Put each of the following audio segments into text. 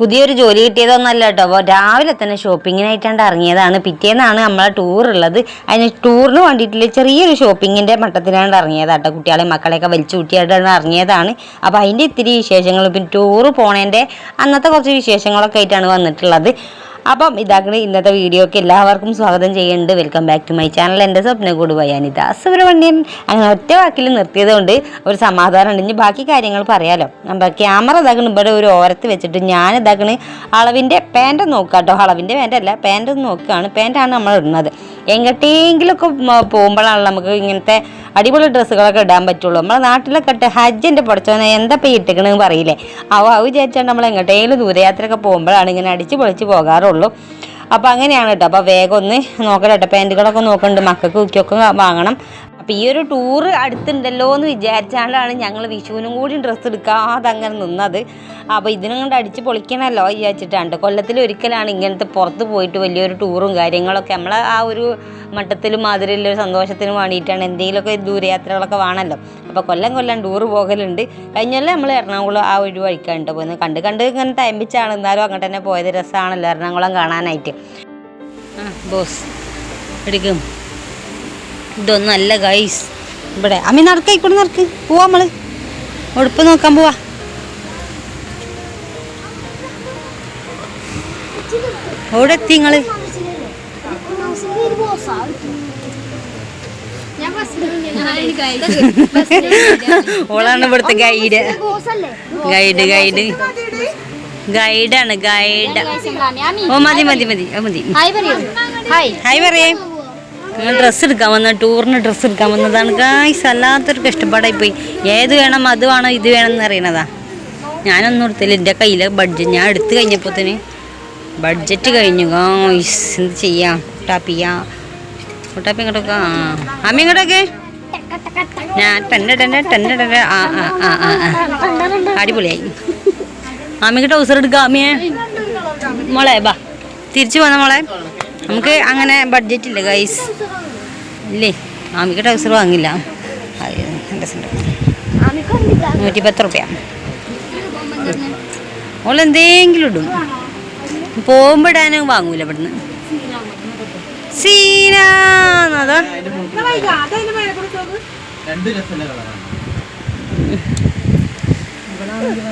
പുതിയൊരു ജോലി കിട്ടിയതൊന്നല്ല കേട്ടോ. അപ്പോൾ രാവിലെ തന്നെ ഷോപ്പിങ്ങിനായിട്ടാണ് ഇറങ്ങിയതാണ്. പിറ്റേന്നാണ് നമ്മളെ ടൂർ ഉള്ളത്. അതിന് ടൂറിന് വേണ്ടിയിട്ടുള്ള ചെറിയൊരു ഷോപ്പിങ്ങിന്റെ മട്ടത്തിലാണ് ഇറങ്ങിയത് കേട്ടോ. കുട്ടികളെ മക്കളെയൊക്കെ വലിച്ചു കൂട്ടിയായിട്ടാണ് ഇറങ്ങിയതാണ്. അപ്പോൾ അതിന്റെ ഇത്തിരി വിശേഷങ്ങൾ. പിന്നെ ടൂർ പോണേന്റെ അന്നത്തെ കുറച്ച് വിശേഷങ്ങളൊക്കെ ആയിട്ടാണ് വന്നിട്ടുള്ളത്. അപ്പം ഇതാക്കണ ഇന്നത്തെ വീഡിയോക്ക് എല്ലാവർക്കും സ്വാഗതം ചെയ്യുന്നുണ്ട്. Welcome back to my channel എന്റെ സ്വപ്ന കൂട് വയാനിത സുബ്രഹ്മണ്യൻ അങ്ങനെ ഒറ്റ വാക്കിൽ നിർത്തിയത് കൊണ്ട് ഒരു സമാധാനമുണ്ട് ഇനി ബാക്കി കാര്യങ്ങൾ പറയാലോ. അപ്പം ക്യാമറ ഇതാക്കണ ഇവിടെ ഒരു ഓരത്ത് വെച്ചിട്ട് ഞാൻ ഇതാക്കണ അളവിന്റെ പാന്റ് നോക്കുക കേട്ടോ അളവിന്റെ പാന്റ് അല്ല പാന്റ് നോക്കുകയാണ് പാന്റാണ് നമ്മൾ ഇടുന്നത്. എങ്ങോട്ടെങ്കിലൊക്കെ പോകുമ്പോഴാണ് നമുക്ക് ഇങ്ങനത്തെ അടിപൊളി ഡ്രസ്സുകളൊക്കെ ഇടാൻ പറ്റുള്ളൂ. നമ്മളെ നാട്ടിലൊക്കെ ഇട്ട് ഹജ്ജിന്റെ പഠിച്ചോനെ എന്താ ഇപ്പം ഇട്ടിക്കണെന്ന് പറയില്ലേ? അവ അത് വിചാരിച്ചാൽ നമ്മൾ എങ്ങോട്ടേലും ദൂരയാത്രയൊക്കെ പോകുമ്പോഴാണ് ഇങ്ങനെ അടിച്ച് പൊളിച്ച് പോകാറുള്ളൂ. അപ്പോൾ അങ്ങനെയാണ് കേട്ടോ. അപ്പോൾ വേഗം ഒന്ന് നോക്കണം കേട്ടോ പാന്റുകളൊക്കെ നോക്കുന്നുണ്ട് മക്കൾക്ക് കുക്കിയൊക്കെ വാങ്ങണം. അപ്പോൾ ഈ ഒരു ടൂറ് അടുത്തുണ്ടല്ലോ എന്ന് വിചാരിച്ചാണ്ടാണ് ഞങ്ങൾ വിഷുവിനും കൂടി ഡ്രസ്സ് എടുക്കാതെ അങ്ങനെ നിന്നത്. അപ്പോൾ ഇതിനും കൊണ്ട് അടിച്ച് പൊളിക്കണമല്ലോ വിചാരിച്ചിട്ടാണ്. കൊല്ലത്തിൽ ഒരിക്കലാണ് ഇങ്ങനത്തെ പുറത്ത് പോയിട്ട് വലിയൊരു ടൂറും കാര്യങ്ങളൊക്കെ നമ്മൾ ആ ഒരു മട്ടത്തിലും മാതിരിയുള്ള സന്തോഷത്തിനും വേണ്ടിയിട്ടാണ് എന്തെങ്കിലുമൊക്കെ ദൂരയാത്രകളൊക്കെ വേണമല്ലോ. അപ്പോൾ കൊല്ലം കൊല്ലം ടൂറ് പോകലുണ്ട്. കഴിഞ്ഞല്ലേ നമ്മൾ എറണാകുളം ആ ഒരു വഴിക്കാണ്ട് പോയത്. കണ്ട് കണ്ട് ഇങ്ങനെ തയമ്പിച്ചാണ് എന്നാലും അങ്ങോട്ട് തന്നെ പോയത്. രസമാണല്ലോ എറണാകുളം കാണാനായിട്ട്. ആ ബോസ് എടുക്കും. ഇതൊന്നും അല്ല ഗൈസ് ഇവിടെ. അമ്മി നടക്ക ഇക്കൂടെ നടക്ക്. പോവാ നമ്മൾ ഉടുപ്പ് നോക്കാൻ പോവാ. അവിടെ എത്തി നിങ്ങൾ? ഓളാണ് ഇവിടുത്തെ ഗൈഡ് ഗൈഡ് ഗൈഡ് ഗൈഡാണ് ഗൈഡ് ഓ മതി മതി മതി. മതി. ഹായ് പറയേ. നിങ്ങൾ ഡ്രസ്സ് എടുക്കാൻ വന്ന ടൂറിന് ഡ്രസ്സ് എടുക്കാൻ വന്നതാണ്. ഗായ്സ് അല്ലാത്തൊരു കഷ്ടപ്പാടായി പോയി ഏത് വേണം അത് വേണം ഇത് വേണം എന്ന് അറിയണതാ. ഞാനൊന്നും എടുത്തില്ല. എന്റെ കയ്യിലെ ബഡ്ജറ്റ് ഞാൻ എടുത്തു കഴിഞ്ഞപ്പോൾ തന്നെ ബഡ്ജറ്റ് കഴിഞ്ഞു. ഗായ്സ് എന്ത് ചെയ്യാം? ടാപ്പിയാ ടാപ്പി ഇങ്ങോട്ടൊക്കെ ആ. അമ്മ ഇങ്ങോട്ടൊക്കെ. ഞാൻ ടെന്നെ ടെന്നെ ആ ആ ആ ആ അടിപൊളിയായി. അമ്മയ്ക്ക് ടൗസർ എടുക്കാം അമ്മയെ. മോളെ ബാ. തിരിച്ചു പോന്ന മോളെ? നമുക്ക് അങ്ങനെ ബഡ്ജറ്റ് ഇല്ല ഗൈസ് ഇല്ലേ? ആമിക്ക് ടൗസർ വാങ്ങില്ല. നൂറ്റി പത്ത് റുപ്യ. ഓൾ എന്തെങ്കിലും ഇടും. പോകുമ്പോൾ ഇടാനും വാങ്ങൂല ഇവിടുന്ന്. സീനാന്നതാ കളറാണ്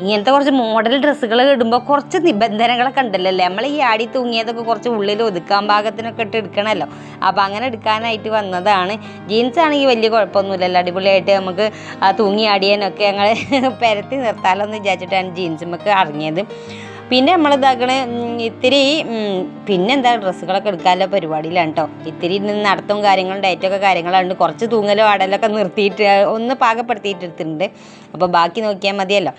ഇങ്ങനത്തെ കുറച്ച് മോഡൽ ഡ്രസ്സുകൾ ഇടുമ്പോൾ കുറച്ച് നിബന്ധനകളൊക്കെ ഉണ്ടല്ലോ നമ്മൾ ഈ ആടി തൂങ്ങിയതൊക്കെ കുറച്ച് ഉള്ളിൽ ഒതുക്കാൻ പാകത്തിനൊക്കെ ഇട്ട് എടുക്കണമല്ലോ അപ്പോൾ അങ്ങനെ എടുക്കാനായിട്ട് വന്നതാണ്. ജീൻസ് ആണെങ്കിൽ വലിയ കുഴപ്പമൊന്നുമില്ലല്ലോ. അടിപൊളിയായിട്ട് നമുക്ക് ആ തൂങ്ങി ആടിയാനൊക്കെ ഞങ്ങൾ പരത്തി നിർത്താലോ എന്ന് വിചാരിച്ചിട്ടാണ് ജീൻസ് നമുക്ക് ഇറങ്ങിയത് പിന്നെ നമ്മൾ ഇതാക്കണ ഇത്തിരി പിന്നെന്താ ഡ്രസ്സുകളൊക്കെ എടുക്കാനുള്ള പരിപാടിയിലാണ് കേട്ടോ ഇത്തിരി നടത്തും കാര്യങ്ങളും ഡയറ്റൊക്കെ കാര്യങ്ങളുണ്ട് കുറച്ച് തൂങ്ങലോ ആടലൊക്കെ നിർത്തിയിട്ട് ഒന്ന് പാകപ്പെടുത്തിയിട്ട് എടുത്തിട്ടുണ്ട് അപ്പോൾ ബാക്കി നോക്കിയാൽ മതിയല്ലോ.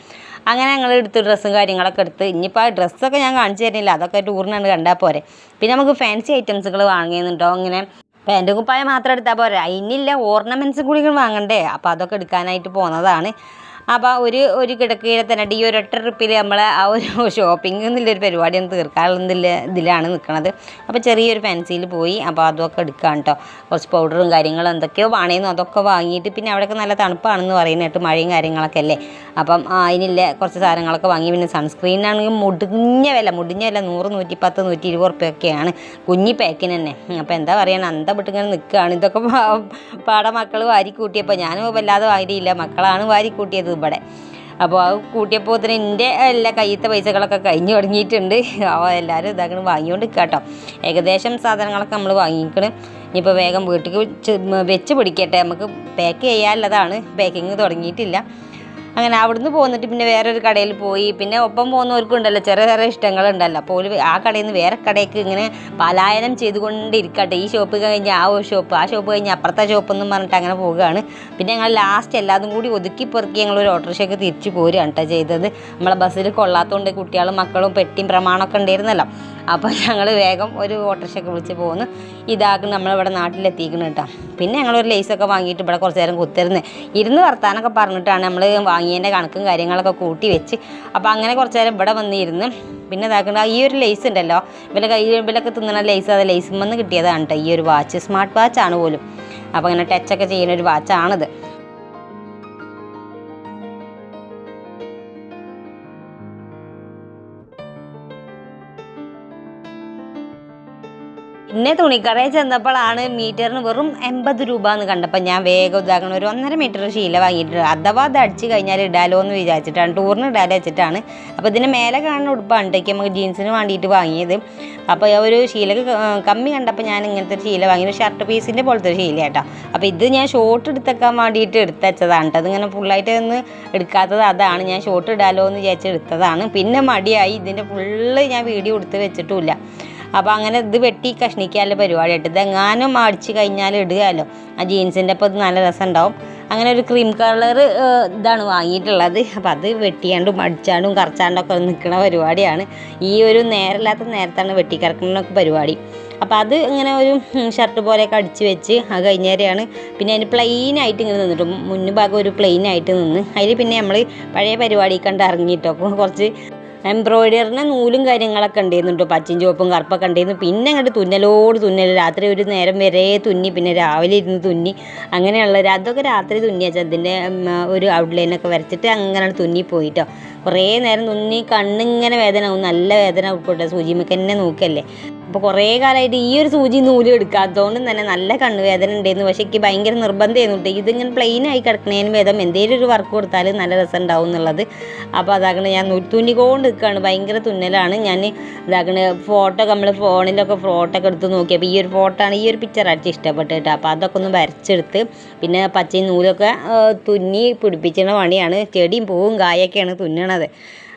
അങ്ങനെ ഞങ്ങൾ എടുത്ത് ഡ്രസ്സും കാര്യങ്ങളൊക്കെ എടുത്ത്. ഇനിയിപ്പോൾ ആ ഡ്രസ്സൊക്കെ ഞാൻ കാണിച്ചു തരുന്നില്ല. അതൊക്കെ ടൂറിനാണ് കണ്ടാൽ പോരെ. പിന്നെ നമുക്ക് ഫാൻസി ഐറ്റംസുകൾ വാങ്ങുന്നുണ്ടോ? ഇങ്ങനെ പാന്റും കുപ്പായം മാത്രം എടുത്താൽ പോരെ. അതിനില്ല ഓർണമെന്റ്സ് കൂടി വാങ്ങണ്ടേ? അപ്പോൾ അതൊക്കെ എടുക്കാനായിട്ട് പോകുന്നതാണ് അപ്പോൾ ഒരു ഒരു കിടക്കയിൽ തന്നെ ഈ ഒരു ഒറ്റ ട്രിപ്പിൽ നമ്മൾ ആ ഒരു ഷോപ്പിംഗ് എന്നുള്ളൊരു പരിപാടി ഒന്ന് തീർക്കാനുള്ള ഇതിലാണ് നിൽക്കുന്നത് അപ്പോൾ ചെറിയൊരു ഫാൻസിയിൽ പോയി അപ്പോൾ അതൊക്കെ എടുക്കാം കേട്ടോ കുറച്ച് പൗഡറും കാര്യങ്ങളും എന്തൊക്കെയോ വേണേന്നു അതൊക്കെ വാങ്ങിയിട്ട് പിന്നെ അവിടെയൊക്കെ നല്ല തണുപ്പാണെന്ന് പറയുന്നിട്ട് മഴയും കാര്യങ്ങളൊക്കെ അല്ലേ? അപ്പം അതിനില്ല കുറച്ച് സാധനങ്ങളൊക്കെ വാങ്ങി പിന്നെ സൺസ്ക്രീനാണെങ്കിൽ മുടിഞ്ഞ വില മുടിഞ്ഞ വില നൂറ് നൂറ്റിപ്പത്ത് നൂറ്റി ഇരുപത് ഉറുപ്പ്യൊക്കെയാണ്. കുഞ്ഞി പാക്കിന് തന്നെ. അപ്പോൾ എന്താ പറയുക അന്ത വിട്ടിങ്ങനെ നിൽക്കുകയാണ് ഇതൊക്കെ പാടമക്കൾ വാരിക്കൂട്ടിയപ്പോൾ ഞാനും വല്ലാതെ വാരിയില്ല. മക്കളാണ് വാരി കൂട്ടിയത് ഇവിടെ അപ്പോൾ ആ കൂട്ടിയപ്പോൾ തന്നെ എന്റെ എല്ലാ കയ്യത്തെ പൈസകളൊക്കെ കഴിഞ്ഞു തുടങ്ങിയിട്ടുണ്ട്. അപ്പോൾ എല്ലാവരും ഇതാക്കണം വാങ്ങിക്കൊണ്ട് കേട്ടോ ഏകദേശം സാധനങ്ങളൊക്കെ നമ്മൾ വാങ്ങിക്കണം. ഇനിയിപ്പോൾ വേഗം വീട്ടിൽ വെച്ച് പിടിക്കട്ടെ. നമുക്ക് പാക്ക് ചെയ്യാനുള്ളതാണ്. പാക്കിങ് തുടങ്ങിയിട്ടില്ല. അങ്ങനെ അവിടുന്ന് പോന്നിട്ട് പിന്നെ വേറൊരു കടയിൽ പോയി. പിന്നെ ഒപ്പം പോകുന്നവർക്കും ഉണ്ടല്ലോ ചെറിയ ചെറിയ ഇഷ്ടങ്ങളുണ്ടല്ലോ. അപ്പോൾ ഒരു ആ കടയിൽ നിന്ന് വേറെ കടയ്ക്ക് ഇങ്ങനെ പലായനം ചെയ്തുകൊണ്ടിരിക്കട്ടെ. ഈ ഷോപ്പ് കഴിഞ്ഞ് ആ ഷോപ്പ് ആ ഷോപ്പ് കഴിഞ്ഞ് അപ്പുറത്തെ ഷോപ്പ് എന്നും പറഞ്ഞിട്ട് അങ്ങനെ പോവുകയാണ്. പിന്നെ ഞങ്ങൾ ലാസ്റ്റ് എല്ലാതും കൂടി ഒതുക്കി പെറുക്കി ഞങ്ങൾ ഒരു ഓട്ടോറിക്ഷയ്ക്ക് തിരിച്ചു പോരുകയാണ് കേട്ടോ ചെയ്തത്. നമ്മളെ ബസ്സിൽ കൊള്ളാത്തതുകൊണ്ട് കുട്ടികളും മക്കളും പെട്ടിയും പ്രമാണമൊക്കെ ഉണ്ടായിരുന്നല്ലോ. അപ്പോൾ ഞങ്ങൾ വേഗം ഒരു ഓട്ടോറിക്ഷയൊക്കെ വിളിച്ച് പോകുന്നു ഇതാക്കും നമ്മളിവിടെ നാട്ടിലെത്തിക്കണം കേട്ടോ പിന്നെ ഞങ്ങളൊരു ലേസൊക്കെ വാങ്ങിയിട്ട് ഇവിടെ കുറച്ച് നേരം കുത്തിരുന്ന് ഇരുന്ന് വർത്താനൊക്കെ പറഞ്ഞിട്ടാണ് നമ്മൾ വാങ്ങിയതിന്റെ കണക്കും കാര്യങ്ങളൊക്കെ കൂട്ടി വെച്ച്. അപ്പോൾ അങ്ങനെ കുറച്ച് നേരം ഇവിടെ വന്നിരുന്ന് പിന്നെ ഇതാക്കുന്നത് ഈ ഒരു ലേസ് ഉണ്ടല്ലോ. ഇവരെ കയ്യിൽ ഇവരൊക്കെ തിന്നണ ലേസ് അത് ലേസും വന്ന് കിട്ടിയതാണ് കേട്ടോ ഈ ഒരു വാച്ച് സ്മാർട്ട് വാച്ച് ആണ് പോലും. അപ്പോൾ അങ്ങനെ ടച്ചൊക്കെ ചെയ്യുന്ന ഒരു വാച്ചാണിത് പിന്നെ തുണിക്കടയിൽ ചെന്നപ്പോഴാണ് മീറ്ററിന് വെറും എൺപത് രൂപ എന്ന് കണ്ടപ്പോൾ ഞാൻ വേഗം ഇതാക്കണം. ഒരു ഒന്നര മീറ്റർ ശീല വാങ്ങിയിട്ടുണ്ട്. അഥവാ അത് അടിച്ച് കഴിഞ്ഞാൽ ഇടാലോ എന്ന് വിചാരിച്ചിട്ടാണ്. ടൂറിന് ഇടാലോ വെച്ചിട്ടാണ്. അപ്പോൾ ഇതിന് മേലെ കാണുന്ന ഉടുപ്പാണ് ഇട്ടേക്ക് നമുക്ക് ജീൻസിന് വേണ്ടിയിട്ട് വാങ്ങിയത്. അപ്പോൾ ഒരു ക- കമ്മി കണ്ടപ്പോൾ ഞാൻ ഇങ്ങനത്തെ ഒരു ശീല വാങ്ങി. ഷർട്ട് പീസിന്റെ പോലത്തെ ഒരു ശീല കേട്ടോ. അപ്പോൾ ഇത് ഞാൻ ഷോർട്ട് എടുത്തേക്കാൻ വേണ്ടിയിട്ട് എടുത്തച്ചതാണ് കേട്ടോ. അതിങ്ങനെ ഫുള്ളായിട്ട് ഒന്ന് എടുക്കാത്തത് അതാണ്. ഞാൻ ഷോർട്ട് ഇടാലോ എന്ന് വിചാരിച്ച് എടുത്തതാണ്. പിന്നെ മടിയായി. ഇതിന്റെ ഫുള്ള് ഞാൻ വീഡിയോ എടുത്ത് വെച്ചിട്ടുമില്ല. അപ്പോൾ അങ്ങനെ ഇത് വെട്ടി കഷ്ണിക്കാനുള്ള പരിപാടിയായിട്ട്. ഇതെങ്ങാനും അടിച്ച് കഴിഞ്ഞാൽ ഇടുകയല്ലോ. ആ ജീൻസിന്റെ അപ്പോൾ ഇത് നല്ല രസം ഉണ്ടാവും അങ്ങനെ ഒരു ക്രീം കളർ ഇതാണ് വാങ്ങിയിട്ടുള്ളത്. അപ്പോൾ അത് വെട്ടിയാണ്ടും അടിച്ചാണ്ടും കറച്ചാണ്ടൊക്കെ നിൽക്കുന്ന പരിപാടിയാണ്. ഈ ഒരു നേരമില്ലാത്ത നേരത്താണ് വെട്ടിക്കറക്കുന്നൊക്കെ പരിപാടി. അപ്പോൾ അത് ഇങ്ങനെ ഒരു ഷർട്ട് പോലെയൊക്കെ അടിച്ച് വെച്ച് അത് കഴിഞ്ഞേരെയാണ്. പിന്നെ അതിന് പ്ലെയിനായിട്ട് ഇങ്ങനെ നിന്നിട്ട് മുന്നു ഭാഗം ഒരു പ്ലെയിനായിട്ട് നിന്ന്. അതിൽ പിന്നെ നമ്മൾ പഴയ പരിപാടി കണ്ട് ഇറങ്ങിയിട്ടോ. കുറച്ച് എംബ്രോയിഡറിന് നൂലും കാര്യങ്ങളൊക്കെ ഉണ്ടായിരുന്നു പച്ചയും ചുവപ്പും കറുപ്പൊക്കെ ഉണ്ടായിരുന്നു പിന്നെ അങ്ങോട്ട് തുന്നലോട് തുന്നൽ രാത്രി ഒരു നേരം വരെ തുന്നി പിന്നെ രാവിലെ ഇരുന്ന് തുന്നി. അങ്ങനെയുള്ള ഒരു- അതൊക്കെ രാത്രി തുന്നിയാച്ചാൽ അതിന്റെ ഒരു ഔട്ട്ലൈനൊക്കെ വരച്ചിട്ട് അങ്ങനെ തുന്നി പോയിട്ടോ. കുറേ നേരം തുന്നി കണ്ണിങ്ങനെ വേദന നല്ല വേദന ഉൾക്കോട്ടെ സൂചിമൊക്കെ തന്നെ നോക്കല്ലേ. അപ്പോൾ കുറേ കാലമായിട്ട് ഈ ഒരു സൂചി നൂൽ എടുക്കാത്തതുകൊണ്ട് തന്നെ നല്ല കണ്ണുവേദന ഉണ്ടായിരുന്നു പക്ഷേ എനിക്ക് ഭയങ്കര നിർബന്ധമായിരുന്നു കേട്ടോ ഇതിങ്ങനെ പ്ലെയിൻ ആയി കിടക്കുന്നതിന് ഭേദം എന്തെങ്കിലും ഒരു വർക്ക് കൊടുത്താൽ നല്ല രസം ഉണ്ടാവും എന്നുള്ളത്. അപ്പോൾ അതാകണ ഞാൻ തുന്നിക്കൊണ്ട് നിൽക്കുകയാണ് ഭയങ്കര തുന്നലാണ്. ഞാൻ ഇതാകണ ഫോട്ടോ നമ്മൾ ഫോണിലൊക്കെ ഫോട്ടോ ഒക്കെ എടുത്ത് നോക്കി അപ്പോൾ ഈ ഒരു ഫോട്ടോ ആണ് ഈ ഒരു പിക്ചർ അടിച്ച് ഇഷ്ടപ്പെട്ട് കേട്ടോ അപ്പോൾ അതൊക്കെ ഒന്ന് വരച്ചെടുത്ത് പിന്നെ പച്ചയും നൂലൊക്കെ തുന്നി പിടിപ്പിച്ചിരുന്ന പണിയാണ്. ചെടിയും പൂവും കായൊക്കെയാണ് തുന്നണത്.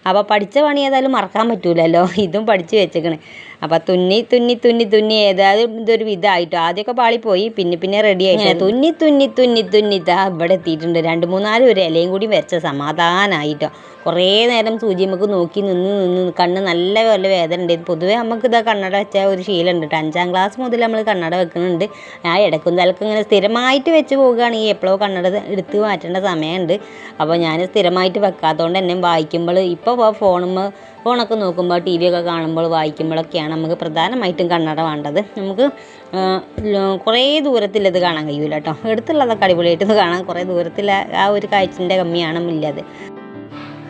അപ്പോൾ പഠിച്ച പണി ഏതായാലും മറക്കാൻ പറ്റൂലല്ലോ. ഇതും പഠിച്ചു വെച്ചേക്കണ്. അപ്പോൾ തുന്നി തുന്നി തുന്നി തുന്നി ഏതായാലും ഇതൊരു വിധമായിട്ടോ. ആദ്യമൊക്കെ പാളിപ്പോയി പിന്നെ പിന്നെ റെഡി ആയിട്ട്. തുന്നി തുന്നി തുന്നി തുന്നി ഇതാ ഇവിടെ എത്തിയിട്ടുണ്ട്. രണ്ട് മൂന്നാൽ ഒരു ഇലയും കൂടി വെച്ച സമാധാനമായിട്ടോ കുറേ നേരം സൂചി നമുക്ക് നോക്കി നിന്ന് നിന്ന് കണ്ണ് നല്ല പോലെ വേദന ഉണ്ട്. പൊതുവേ നമുക്ക് ഇതാ കണ്ണട വെച്ച ഒരു ശീലം ഉണ്ട് കേട്ടോ അഞ്ചാം ക്ലാസ് മുതൽ നമ്മൾ കണ്ണട വെക്കുന്നുണ്ട്. ആ ഇടക്കും തലക്കും ഇങ്ങനെ സ്ഥിരമായിട്ട് വെച്ച് പോകുകയാണെങ്കിൽ എപ്പോഴോ കണ്ണട എടുത്ത് മാറ്റേണ്ട സമയമുണ്ട്. അപ്പോൾ ഞാൻ സ്ഥിരമായിട്ട് വെക്കാത്തതുകൊണ്ട് തന്നെ വായിക്കുമ്പോൾ ഇപ്പോൾ ഫോണുമ്പോൾ ഫോണൊക്കെ നോക്കുമ്പോൾ ടി വി ഒക്കെ കാണുമ്പോൾ വായിക്കുമ്പോഴൊക്കെയാണ് നമുക്ക് പ്രധാനമായിട്ടും കണ്ണട വേണ്ടത്. നമുക്ക് കുറേ ദൂരത്തിലത് കാണാൻ കഴിയൂല കേട്ടോ എടുത്തുള്ളതൊക്കെ അടിപൊളിയായിട്ട് കാണാം കാണാൻ കുറേ ദൂരത്തിൽ ആ ഒരു കാഴ്ചന്റെ കമ്മിയാണ് ഇല്ലത്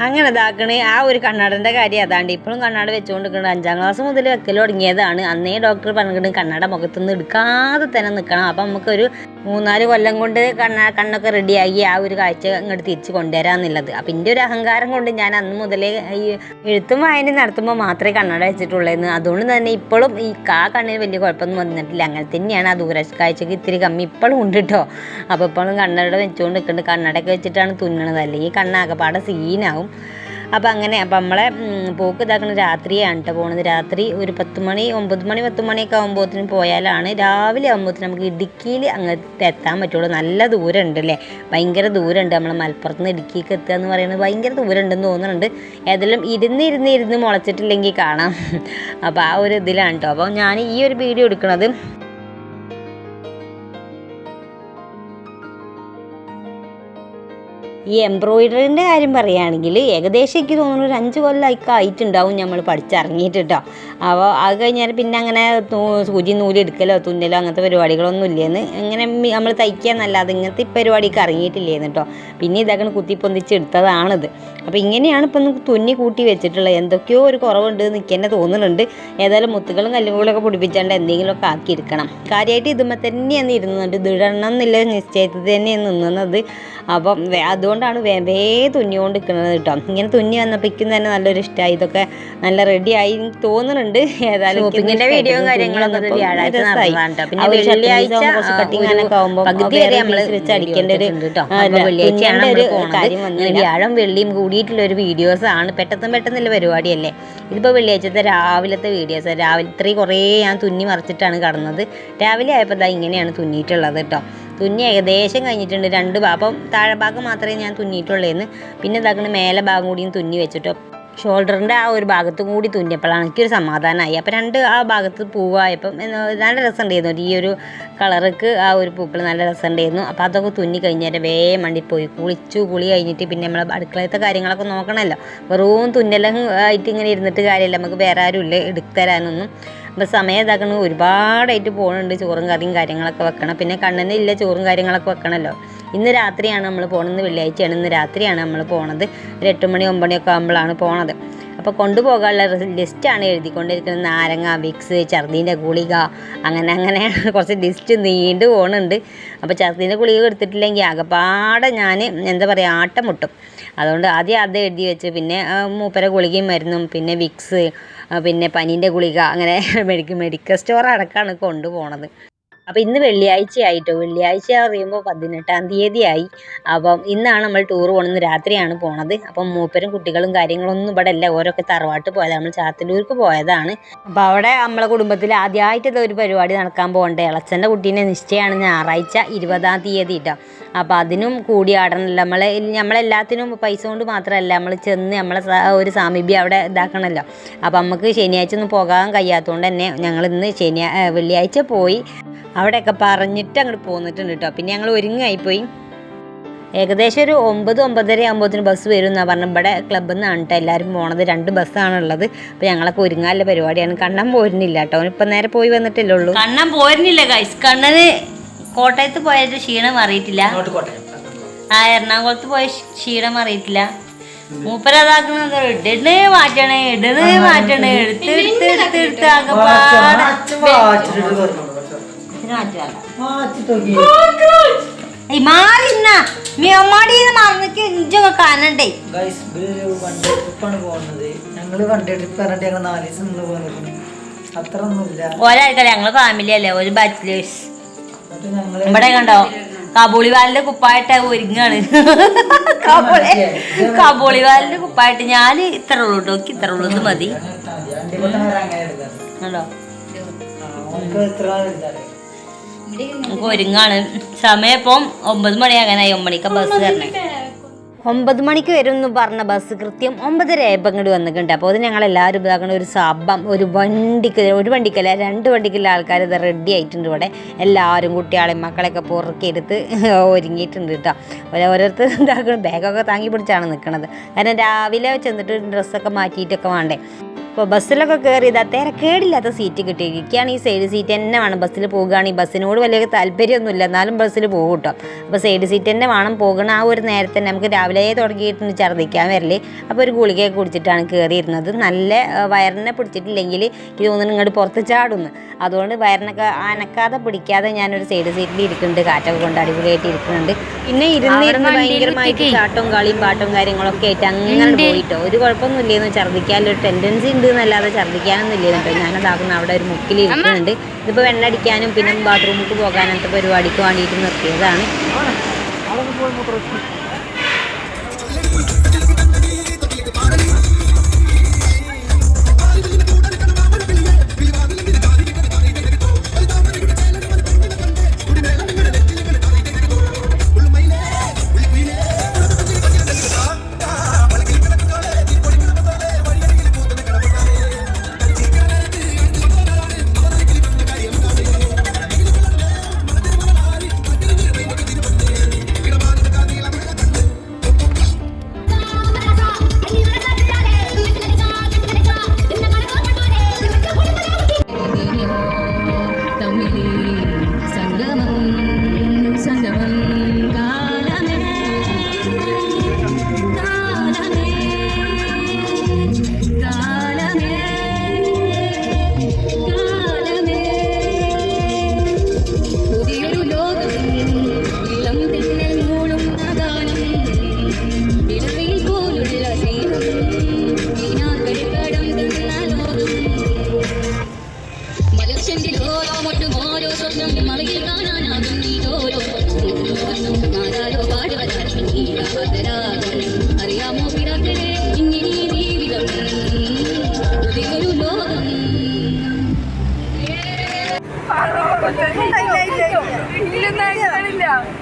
അങ്ങനെ ഇതാക്കണേ. ആ ഒരു കണ്ണടന്റെ കാര്യം അതാണ്ട് ഇപ്പോഴും കണ്ണട വെച്ചുകൊണ്ടിരിക്കുന്നത് അഞ്ചാം ക്ലാസ് മുതൽ വെക്കൽ തുടങ്ങിയതാണ്. അന്നേ ഡോക്ടർ പറഞ്ഞിട്ട് കണ്ണട മുഖത്തുനിന്ന് എടുക്കാതെ തന്നെ നിൽക്കണം അപ്പം നമുക്കൊരു മൂന്നാൽ കൊല്ലം കൊണ്ട് കണ്ണ കണ്ണൊക്കെ റെഡിയാക്കി ആ ഒരു കാഴ്ച ഇങ്ങോട്ട് തിരിച്ച് കൊണ്ടുവരാമെന്നുള്ളത് അപ്പം എന്റെ ഒരു അഹങ്കാരം കൊണ്ട് ഞാൻ അന്ന് മുതലേ ഈ എഴുത്തും വായനയും നടത്തുമ്പോൾ മാത്രമേ കണ്ണട വെച്ചിട്ടുള്ളൂ അതുകൊണ്ട് തന്നെ ഇപ്പോഴും ഈ കാ കണ്ണിന് വലിയ കുഴപ്പമൊന്നും വന്നിട്ടില്ല. അങ്ങനെ തന്നെയാണ് ആ ദൂര കാഴ്ചക്ക് ഇത്തിരി കമ്മി ഇപ്പോഴും ഉണ്ട് കേട്ടോ അപ്പോൾ ഇപ്പോഴും കണ്ണട വെച്ചുകൊണ്ട് നിൽക്കുന്നുണ്ട് കണ്ണടയൊക്കെ വെച്ചിട്ടാണ് തുന്നണത്. അല്ലെങ്കിൽ കണ്ണാകപ്പാടെ സീനാവും അപ്പം അങ്ങനെ അപ്പം നമ്മളെ പോക്ക് ഇതാക്കുന്ന രാത്രിയാണ് കേട്ടോ പോണത്. രാത്രി ഒരു പത്ത് മണി ഒമ്പത് മണി പത്ത് മണിയൊക്കെ ആകുമ്പോഴത്തേനും പോയാലാണ് രാവിലെ ആകുമ്പോഴത്തേനും നമുക്ക് ഇടുക്കിയിൽ അങ്ങനത്തെ എത്താൻ പറ്റുള്ളൂ. നല്ല ദൂരം ഉണ്ട് അല്ലേ ഭയങ്കര ദൂരമുണ്ട്. നമ്മൾ മലപ്പുറത്ത് നിന്ന് ഇടുക്കിക്ക് എത്തുക എന്ന് പറയുന്നത് ഭയങ്കര ദൂരം ഉണ്ടെന്ന് തോന്നുന്നുണ്ട്. ഏതെല്ലാം ഇരുന്ന് ഇരുന്ന് ഇരുന്ന് മുളച്ചിട്ടില്ലെങ്കിൽ കാണാം. അപ്പോൾ ആ ഒരു ഇതിലാണ് കേട്ടോ അപ്പോൾ ഞാൻ ഈ ഒരു വീഡിയോ എടുക്കുന്നത് ഈ എംബ്രോയിഡറിന്റെ കാര്യം പറയുകയാണെങ്കിൽ ഏകദേശം എനിക്ക് തോന്നുന്നു ഒരു അഞ്ച് കൊല്ലമൊക്കെ ആയിട്ടുണ്ടാവും നമ്മൾ പഠിച്ചിറങ്ങിയിട്ട് കേട്ടോ അപ്പോൾ അത് കഴിഞ്ഞാൽ പിന്നെ അങ്ങനെ സൂചി നൂലെടുക്കലോ തുന്നലോ അങ്ങനത്തെ പരിപാടികളൊന്നും ഇല്ലേന്ന് ഇങ്ങനെ നമ്മൾ തയ്ക്കുക എന്നല്ലാതെ ഇങ്ങനത്തെ പരിപാടിക്ക് ഇറങ്ങിയിട്ടില്ലേന്ന് കേട്ടോ. പിന്നെ ഇതൊക്കെ കുത്തിപ്പൊന്തിച്ച് എടുത്തതാണിത്. അപ്പോൾ ഇങ്ങനെയാണ് ഇപ്പം നമുക്ക് തുന്നി കൂട്ടി വെച്ചിട്ടുള്ളത്. എന്തൊക്കെയോ ഒരു കുറവുണ്ട് എന്ന് എനിക്ക് തന്നെ തോന്നുന്നുണ്ട്. ഏതായാലും മുത്തുകളും കല്ലുകളൊക്കെ പിടിപ്പിച്ചാണ്ട് എന്തെങ്കിലുമൊക്കെ ആക്കിയിരിക്കണം കാര്യമായിട്ട് ഇതുമ്മ തന്നെയാണ് ഇരുന്നുണ്ട് ദൃഢണം എന്നുള്ള നിശ്ചയത്തിൽ തന്നെയാണ് നിന്നത്. അപ്പം അതുകൊണ്ടാണ് വേവേ തുന്നി തുന്നിക്കൊണ്ട് നിൽക്കുന്നത് കേട്ടോ. ഇങ്ങനെ തുന്നി വന്നപ്പോഴേക്കും തന്നെ നല്ലൊരു ഇഷ്ടമായി ഇതൊക്കെ നല്ല റെഡി ആയി തോന്നുന്നുണ്ട്. ഏതായാലും വീഡിയോയും കാര്യങ്ങളൊക്കെ ഇത് കട്ടിങ് ആകുമ്പോൾ വെച്ച് അടിക്കേണ്ട ഒരു കാര്യം വന്നു വ്യാഴം വെള്ളിയും കൂടിയിട്ടുള്ള ഒരു വീഡിയോസ് ആണ്. പെട്ടെന്ന് പെട്ടെന്നുള്ള പരിപാടിയല്ലേ. ഇതിപ്പോൾ വെള്ളിയാഴ്ചത്തെ രാവിലത്തെ വീഡിയോസ് രാവിലെ ഇത്രയും കുറേ ഞാൻ തുന്നി മറിച്ചിട്ടാണ് കടന്നത്. രാവിലെ ആയപ്പോൾ ഇതാ ഇങ്ങനെയാണ് തുന്നിയിട്ടുള്ളത് കേട്ടോ. തുന്നി ഏകദേശം കഴിഞ്ഞിട്ടുണ്ട്. രണ്ട് ഭാഗം. താഴെ ഭാഗം മാത്രമേ ഞാൻ തുന്നിയിട്ടുള്ളേന്ന്. പിന്നെ ഇതാക്കണ മേലെ ഭാഗം കൂടിയും തുന്നി വെച്ചിട്ടോ. ഷോൾഡറിന്റെ ആ ഒരു ഭാഗത്തും കൂടി തുന്നിയപ്പോഴാണ് എനിക്കൊരു സമാധാനമായി. അപ്പോൾ രണ്ട് ആ ഭാഗത്ത് പൂവായപ്പം നല്ല രസം ഉണ്ടായിരുന്നു ഈ ഒരു കളർക്ക് ആ ഒരു പൂക്കൾ നല്ല രസം ഉണ്ടായിരുന്നു അപ്പോൾ അതൊക്കെ തുന്നി കഴിഞ്ഞാൽ വേ മണ്ടി പോയി കുളിച്ചു കുളി കഴിഞ്ഞിട്ട് പിന്നെ നമ്മൾ അടുക്കളത്തെ കാര്യങ്ങളൊക്കെ നോക്കണമല്ലോ. വെറും തുന്നലും ആയിട്ട് ഇങ്ങനെ ഇരുന്നിട്ട് കാര്യമില്ല. നമുക്ക് വേറെ ആരും ഇല്ല. എടുത്തരാനൊന്നും അപ്പോൾ സമയം ഇതാക്കണമെങ്കിൽ ഒരുപാടായിട്ട് പോകുന്നുണ്ട് ചോറും കറിയും കാര്യങ്ങളൊക്കെ വെക്കണം. പിന്നെ കണ്ണിന് ഇല്ല. ചോറും കാര്യങ്ങളൊക്കെ വെക്കണമല്ലോ. ഇന്ന് രാത്രിയാണ് നമ്മൾ പോണത് വെള്ളിയാഴ്ചയാണ് ഇന്ന് രാത്രിയാണ് നമ്മൾ പോണത്. ഒരു എട്ട് മണി ഒമ്പണിയൊക്കെ ആകുമ്പോഴാണ് പോണത്. അപ്പോൾ കൊണ്ടുപോകാനുള്ള ലിസ്റ്റാണ് എഴുതിക്കൊണ്ടിരിക്കുന്നത്. നാരങ്ങ വിക്സ് ഛർദീന്റെ ഗുളിക അങ്ങനെ അങ്ങനെ കുറച്ച് ലിസ്റ്റ് നീണ്ടു പോകുന്നുണ്ട് അപ്പോൾ ഛർദീന്റെ ഗുളിക എടുത്തിട്ടില്ലെങ്കിൽ ആകെപ്പാടെ ഞാൻ എന്താ പറയുക ആട്ടം മുട്ടും. അതുകൊണ്ട് ആദ്യം അത് എഴുതി വെച്ച് പിന്നെ മൂപ്പര ഗുളികയും മരുന്നും പിന്നെ വിക്സ് പിന്നെ പനീന്റെ ഗുളിക അങ്ങനെ മെഡിക്കൽ മെഡിക്കൽ സ്റ്റോർ അടക്കമാണ് കൊണ്ടുപോണത്. അപ്പോൾ ഇന്ന് വെള്ളിയാഴ്ച ആയിട്ടോ വെള്ളിയാഴ്ച പറയുമ്പോൾ പതിനെട്ടാം തീയതി ആയി അപ്പം ഇന്നാണ് നമ്മൾ ടൂർ പോകുന്നത് രാത്രിയാണ് പോണത്. അപ്പം മൂപ്പരും കുട്ടികളും കാര്യങ്ങളൊന്നും ഇവിടെ അല്ല. ഓരോക്കെ തറവാട്ട് പോയതാണ് നമ്മൾ ചാത്തല്ലൂർക്ക് പോയതാണ്. അപ്പോൾ അവിടെ നമ്മളെ കുടുംബത്തിൽ ആദ്യമായിട്ട് ഒരു പരിപാടി നടക്കാൻ പോകണ്ടേ. ഇളച്ചന്റെ കുട്ടീനെ നിശ്ചയമാണ് ഞായറാഴ്ച ഇരുപതാം തീയതി കേട്ടോ അപ്പോൾ അതിനും കൂടി ആടണമല്ലോ നമ്മളെ നമ്മളെല്ലാത്തിനും പൈസ കൊണ്ട് മാത്രമല്ല നമ്മൾ ചെന്ന് നമ്മളെ ഒരു സാമീപ്യം അവിടെ ഇതാക്കണമല്ലോ അപ്പോൾ നമുക്ക് ശനിയാഴ്ച ഒന്നും പോകാൻ കഴിയാത്തതുകൊണ്ട് തന്നെ ഞങ്ങൾ ഇന്ന് ശനിയാ വെള്ളിയാഴ്ച പോയി. അവിടെയൊക്കെ പറഞ്ഞിട്ട് അങ്ങോട്ട് പോന്നിട്ടുണ്ട് കേട്ടോ പിന്നെ ഞങ്ങൾ ഒരുങ്ങായിപ്പോയി. ഏകദേശം ഒരു ഒമ്പത് ഒമ്പതര ആകുമ്പോഴത്തേന് ബസ് വരും എന്നാണ് പറഞ്ഞത് ഇവിടെ ക്ലബ്ബിൽ നിന്നാണ് കേട്ടോ എല്ലാവരും പോണത്. രണ്ട് ബസ്സാണുള്ളത് അപ്പോൾ ഞങ്ങളൊക്കെ ഒരുങ്ങാനുള്ള പരിപാടിയാണ്. കണ്ണൻ പോരുന്നില്ല കേട്ടോ ഇപ്പം നേരെ പോയി വന്നിട്ടല്ലേ ഉള്ളൂ. കണ്ണൻ പോരുന്നില്ല ഗൈസ് കണ്ണന് കോട്ടയത്ത് പോയത് ക്ഷീണം അറിയിട്ടില്ല ആ എറണാകുളത്ത് പോയ ക്ഷീണം അറിയിട്ടില്ല മൂപ്പരതാക്കുന്നത് ഇടണ് മാറ്റണേ ഇടണ് മാറ്റണേ. എടുത്ത് എടുത്ത് എടുത്ത് എടുത്ത് ആകെപ്പാടെ. ഇതിന് മാറ്റമല്ല ഏയ് മാറിന്ന നീ അമ്മാടിന്ന് മറന്നിക്ക് ഇഞ്ചൊക്കെ കാണണ്ടേ. ഗൈസ് ഇവരൊരു വൺ ഡേ ട്രിപ്പാണ് പോകുന്നത്. ഞങ്ങൾ വൺ ഡേ ട്രിപ്പ് പറഞ്ഞിട്ട് ഞങ്ങൾ നാല് ദിവസം നിന്ന് പോകുന്നത് അത്ര ഒന്നുമില്ല ഒരാൾക്കല്ല ഞങ്ങൾ ഫാമിലി അല്ലേ ഒരു ബാച്ചിലേഴ്സ് ഇവിടെ കണ്ടോ? കബൂളിവാലിന്റെ കുപ്പായിട്ട് ഒരുങ്ങാണ്. കാബൂളി കാബൂളിവാലിന്റെ കുപ്പായിട്ട് ഞാൻ ഇത്ര ഉള്ളൂ കേട്ടോ ഇത്ര ഉള്ളൂ ഇത് മതി. കണ്ടോ? നമുക്ക് ഒരുങ്ങാണ്. സമയം ഇപ്പം ഒമ്പത് മണിയാകാനായി. ഒമ്പണിക്ക ബസ് കയറണേ ഒമ്പത് മണിക്ക് വരും എന്ന് പറഞ്ഞ ബസ് കൃത്യം ഒമ്പതര ആയപ്പോൾ ഇങ്ങോട്ട് വന്നിട്ടുണ്ട്. അപ്പോൾ അത് ഞങ്ങൾ എല്ലാവരും ഇതാക്കണ ഒരു സഭം ഒരു വണ്ടിക്ക് ഒരു വണ്ടിക്കല്ല രണ്ട് വണ്ടിക്കുള്ള ആൾക്കാർ ഇത് റെഡി ആയിട്ടുണ്ട് ഇവിടെ. എല്ലാവരും കുട്ടികളെയും മക്കളെയൊക്കെ പുറക്കിയെടുത്ത് ഒരുങ്ങിയിട്ടുണ്ട് കേട്ടോ. അവർ ഓരോരുത്തർ ഇതാക്കണം ബാഗൊക്കെ താങ്ങി പിടിച്ചാണ് നിൽക്കുന്നത് കാരണം രാവിലെ ചെന്നിട്ട് ഡ്രസ്സൊക്കെ മാറ്റിയിട്ടൊക്കെ വേണ്ടേ. അപ്പോൾ ബസ്സിലൊക്കെ കയറി ഇതാ തിരക്കേടില്ലാത്ത സീറ്റ് കിട്ടി. എനിക്കാണ് ഈ സൈഡ് സീറ്റ് തന്നെ വേണം. ബസ്സിൽ പോകുകയാണെങ്കിൽ ബസ്സിനോട് വലിയ താല്പര്യമൊന്നുമില്ല. എന്നാലും ബസ്സിൽ പോകും കേട്ടോ. അപ്പോൾ സൈഡ് സീറ്റ് തന്നെ വേണം പോകണം ആ ഒരു നേരത്തെ തന്നെ നമുക്ക് രാവിലെ തുടങ്ങിയിട്ടുണ്ട് ഛർദ്ദിക്കാൻ വരൽ. അപ്പോൾ ഒരു ഗുളികയൊക്കെ കുടിച്ചിട്ടാണ് കയറിയിരുന്നത് നല്ല വയറിനെ പിടിച്ചിട്ടില്ലെങ്കിൽ എനിക്ക് തോന്നുന്നു ഇങ്ങോട്ട് പുറത്ത് ചാടുന്നു. അതുകൊണ്ട് വയറിനൊക്കെ അനക്കാതെ പിടിക്കാതെ ഞാനൊരു സൈഡ് സീറ്റിൽ ഇരിക്കുന്നുണ്ട്. കാറ്റൊക്കെ കൊണ്ട് അടിപൊളിയായിട്ട് ഇരിക്കുന്നുണ്ട്. പിന്നെ ഇരുന്നിരുന്ന് ഭയങ്കരമായിട്ട് ചാട്ടവും കളിയും പാട്ടും കാര്യങ്ങളൊക്കെ ആയിട്ട് അങ്ങനെ പോയിട്ടോ. ഒരു കുഴപ്പമൊന്നുമില്ലെന്ന്. ഛർദ്ദിക്കാനൊരു ടെൻഡൻസി ഉണ്ട് എന്നല്ലാതെ ഛർദ്ദിക്കാനൊന്നും ഇല്ല കേട്ടോ. ഞാനതാകുന്ന അവിടെ ഒരു മുക്കിൽ ഇരിക്കുന്നുണ്ട്. ഇതിപ്പോൾ വെണ്ണടിക്കാനും പിന്നെ ബാത്റൂമിലേക്ക് പോകാനത്തെ പരിപാടിക്ക് വേണ്ടിയിട്ട് നിർത്തിയതാണ്. മലർച്ചെണ്ടിൽ ഓരോ മൊട്ടും ഓരോ സ്വപ്നം മറയിൽ കാണാനാകും നീ ഓരോ ആരാരോ പാടുവരാകും അറിയാമോ പിതാക്കളെ ഇങ്ങനെ ജീവിതം. പുതിയൊരു ലോകം. എന്നെയും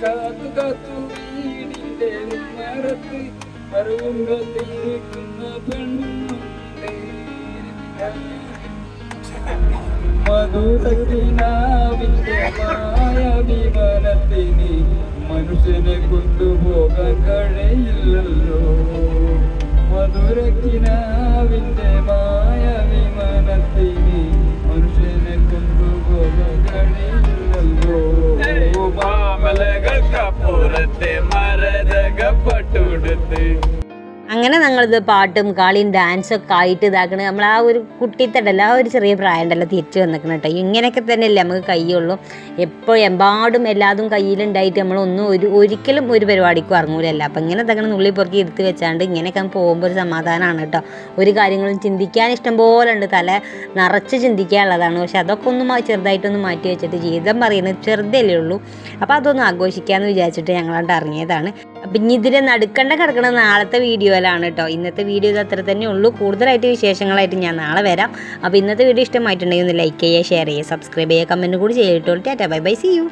കാത്തു കാത്തു വീടിന്റെ മരത്ത് മറുകുമ്പത്തിരിക്കുന്ന പെണ്ണുണ്ട് മധുരക്കിനാവ് കിനാവിന്റെ മായ വിമാനത്തിന് മനുഷ്യനെ കൊണ്ടുപോകാൻ കഴിയില്ലല്ലോ അങ്ങനെ ഞങ്ങളിത് പാട്ടും കളിയും ഡാൻസും ഒക്കെ ആയിട്ട് ഇതാക്കണ. നമ്മൾ ആ ഒരു കുട്ടിത്തടല്ല ആ ഒരു ചെറിയ പ്രായം ഉണ്ടല്ലോ തിരിച്ചു വന്നിക്കണം കേട്ടോ. ഇങ്ങനെയൊക്കെ തന്നെയല്ലേ നമുക്ക് കയ്യുള്ളൂ. എപ്പോഴും എമ്പാടും എല്ലാതും കയ്യിലുണ്ടായിട്ട് നമ്മളൊന്നും ഒരു ഒരിക്കലും ഒരു പരിപാടിക്കും ഇറങ്ങൂലല്ല. അപ്പം ഇങ്ങനെ തങ്ങനെ നുള്ളി പൊറുക്കി എടുത്ത് വെച്ചാണ്ട് ഇങ്ങനെയൊക്കെ പോകുമ്പോൾ ഒരു സമാധാനമാണ് കേട്ടോ. ഒരു കാര്യങ്ങളും ചിന്തിക്കാൻ ഇഷ്ടം പോലെ ഉണ്ട്. തല നിറച്ച് ചിന്തിക്കാനുള്ളതാണ്. പക്ഷെ അതൊക്കെ ഒന്ന് ചെറുതായിട്ടൊന്ന് മാറ്റി വെച്ചിട്ട് ജീവിതം പറയുന്നത് ചെറുതല്ലേ ഉള്ളൂ. അപ്പോൾ അതൊന്ന് ആഘോഷിക്കാമെന്ന് വിചാരിച്ചിട്ട് ഞങ്ങളാണ്ട് ഇറങ്ങിയതാണ്. അപ്പം ഇനി ഇതിനെ നടുക്കണ്ട കിടക്കണ നാളത്തെ വീഡിയോയിലാണ് കേട്ടോ ഇന്നത്തെ വീഡിയോ ഇത് അത്ര തന്നെ ഉള്ളൂ. കൂടുതലായിട്ട് വിശേഷങ്ങളായിട്ട് ഞാൻ നാളെ വരാം. അപ്പോൾ ഇന്നത്തെ വീഡിയോ ഇഷ്ടമായിട്ടുണ്ടെങ്കിൽ ഒന്ന് ലൈക്ക് ചെയ്യുക ഷെയർ ചെയ്യുക സബ്സ്ക്രൈബ് ചെയ്യുക കമന്റ് കൂടി ചെയ്തിട്ടോളൂ. Tata bye bye see you